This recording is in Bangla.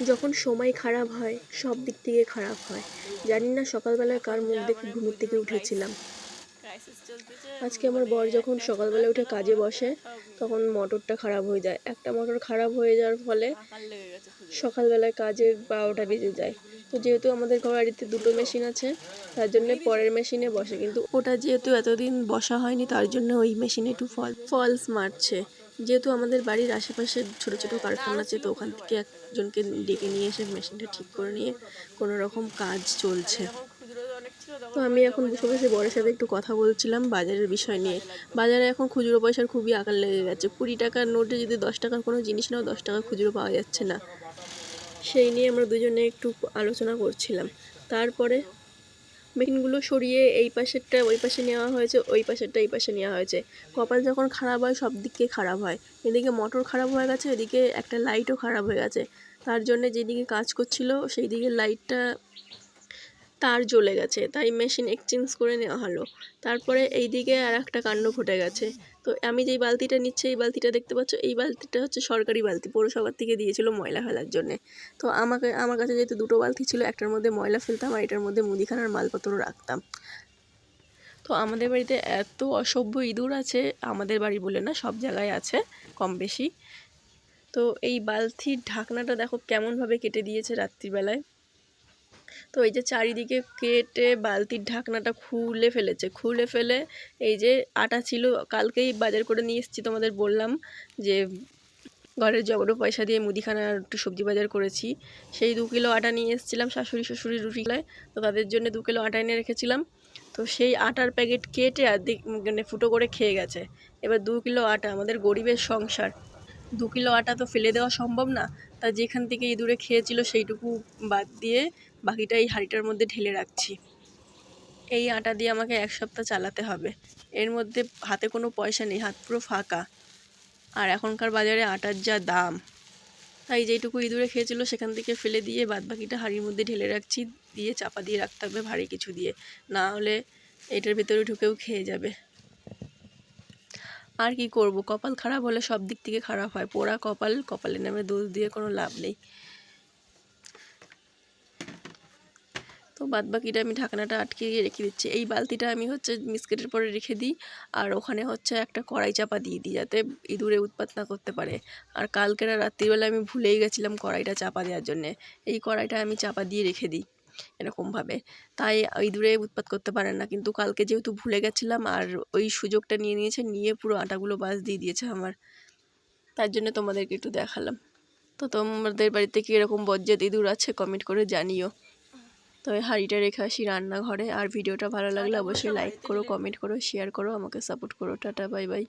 যখন সময় খারাপ হয়, সব দিক থেকে খারাপ হয়। জানি না সকালবেলায় কার মুখ দেখে ঘুমের থেকে উঠেছিলাম। আজকে আমার বর যখন সকালবেলা উঠে কাজে বসে, তখন মোটরটা খারাপ হয়ে যায়। একটা মোটর খারাপ হয়ে যাওয়ার ফলে সকালবেলায় কাজে বারোটা বেজে যায়। তো যেহেতু আমাদের ঘর বাড়িতে দুটো মেশিন আছে, তার জন্য পরের মেশিনে বসে। কিন্তু ওটা যেহেতু এতদিন বসা হয়নি, তার জন্য ওই মেশিনে একটু ফল, ফলস মারছে। যেহেতু আমাদের বাড়ির আশেপাশে ছোট ছোট কারখানা আছে, তো ওখান থেকে একজনকে ডেকে নিয়ে এসে মেশিনটা ঠিক করে নিয়ে কোনো রকম কাজ চলছে। তো আমি এখন বসে বসে বরের সাথে একটু কথা বলছিলাম বাজারের বিষয় নিয়ে। বাজারে এখন খুচরো পয়সার খুবই আকার লেগে গেছে। কুড়ি টাকার নোটে যদি দশ টাকার কোনো জিনিস নাও, দশ টাকা খুচরো পাওয়া যাচ্ছে না। সেই নিয়ে আমরা দুজনে একটু আলোচনা করছিলাম। তারপরে মেশিনগুলো সরিয়ে এই পাশেরটা ওই পাশে নেওয়া হয়েছে, ওই পাশেরটা এই পাশে নেওয়া হয়েছে। কপাল যখন খারাপ হয় সব দিকে খারাপ হয়। এদিকে মোটর খারাপ হয়ে গেছে, এদিকে একটা লাইটও খারাপ হয়ে গেছে। তার জন্য যেদিকে কাজ করছিল সেই দিকে লাইটটা তার জ্বলে গেছে, তাই মেশিন এক্সচেঞ্জ করে নেওয়া হলো। তারপরে এই দিকে আর একটা কাণ্ড ঘটে গেছে। তো আমি যেই বালতিটা নিচ্ছি, এই বালতিটা দেখতে পাচ্ছ? এই বালতিটা হচ্ছে সরকারি বালতি, পৌরসভার থেকে দিয়েছিল ময়লা ফেলার জন্যে। তো আমাকে, আমার কাছে যেহেতু দুটো বালতি ছিল, একটার মধ্যে ময়লা ফেলতাম আর এটার মধ্যে মুদিখানার মালপত্র রাখতাম। তো আমাদের বাড়িতে এত অসভ্য ইঁদুর আছে, আমাদের বাড়ি বলে না, সব জায়গায় আছে, কম বেশি। তো এই বালতির ঢাকনাটা দেখো কেমনভাবে কেটে দিয়েছে রাত্রিবেলায়। তো এই যে চারিদিকে কেটে বালতির ঢাকনাটা খুলে ফেলেছে, খুলে ফেলে এই যে আটা ছিল, কালকেই বাজার করে নিয়ে এসেছি তোমাদের বললাম যে ঘরের জগড়ো পয়সা দিয়ে মুদিখানা আর একটু সবজি বাজার করেছি। সেই দু কিলো আটা নিয়ে এসেছিলাম শাশুড়ি শ্বশুরি রুটি খায় তো তাদের জন্য দু কিলো আটা এনে রেখেছিলাম। তো সেই আটার প্যাকেট কেটে আর্ধেক মানে ফুটো করে খেয়ে গেছে। এবার দু কিলো আটা, আমাদের গরিবের সংসার। দু কিলো আটা তো ফেলে দেওয়া সম্ভব না। তা যেখান থেকে ইঁদুরে খেয়েছিল সেইটুকু বাদ দিয়ে বাকিটা এই হাঁড়িটার মধ্যে ঢেলে রাখছি। এই আটা দিয়ে আমাকে এক সপ্তাহ চালাতে হবে। এর মধ্যে হাতে কোনো পয়সা নেই, হাত পুরো ফাঁকা। আর এখনকার বাজারে আটার যা দাম। তাই যেইটুকু ইঁদুরে খেয়েছিল সেখান থেকে ফেলে দিয়ে বাদ বাকিটা হাঁড়ির মধ্যে ঢেলে রাখছি, দিয়ে চাপা দিয়ে রাখতে হবে ভারী কিছু দিয়ে। না হলে এটার ভেতরে ঢুকেও খেয়ে যাবে। আর কি করব? কপাল খারাপ হলে সব দিক থেকে খারাপ হয়। পোড়া কপাল কপালের নামে দোষ দিয়ে কোনো লাভ নেই। তো বাদ বাকিটা আমি ঢাকনাটা আটকে রেখে দিচ্ছি। এই বালতিটা আমি হচ্ছে বিস্কিটের পরে রেখে দিই। আর ওখানে হচ্ছে একটা কড়াই চাপা দিয়ে দিই যাতে ইঁদুরে উৎপাত না করতে পারে। আর কালকের রাত্রিবেলা আমি ভুলেই গেছিলাম কড়াইটা চাপা দেওয়ার জন্যে। এই কড়াইটা আমি চাপা দিয়ে রেখে দিই। এরকমভাবে। তাই ইঁদুরে উৎপাত করতে পারে না। কিন্তু কালকে যেহেতু ভুলে গেছিলাম আর ওই সুযোগটা নিয়ে নিয়েছে নিয়ে পুরো আটাগুলো বাস দিয়ে দিয়েছে আমার। তার জন্য তোমাদেরকে একটু দেখালাম। তো তোমাদের বাড়িতে কি এরকম বজ্জাত ইঁদুর আছে কমেন্ট করে জানিও। তো এই হাঁড়িটা রেখে আসি রান্নাঘরে। আর ভিডিওটা ভালো লাগলে অবশ্যই লাইক করো কমেন্ট করো শেয়ার করো আমাকে সাপোর্ট করো। Tata bye bye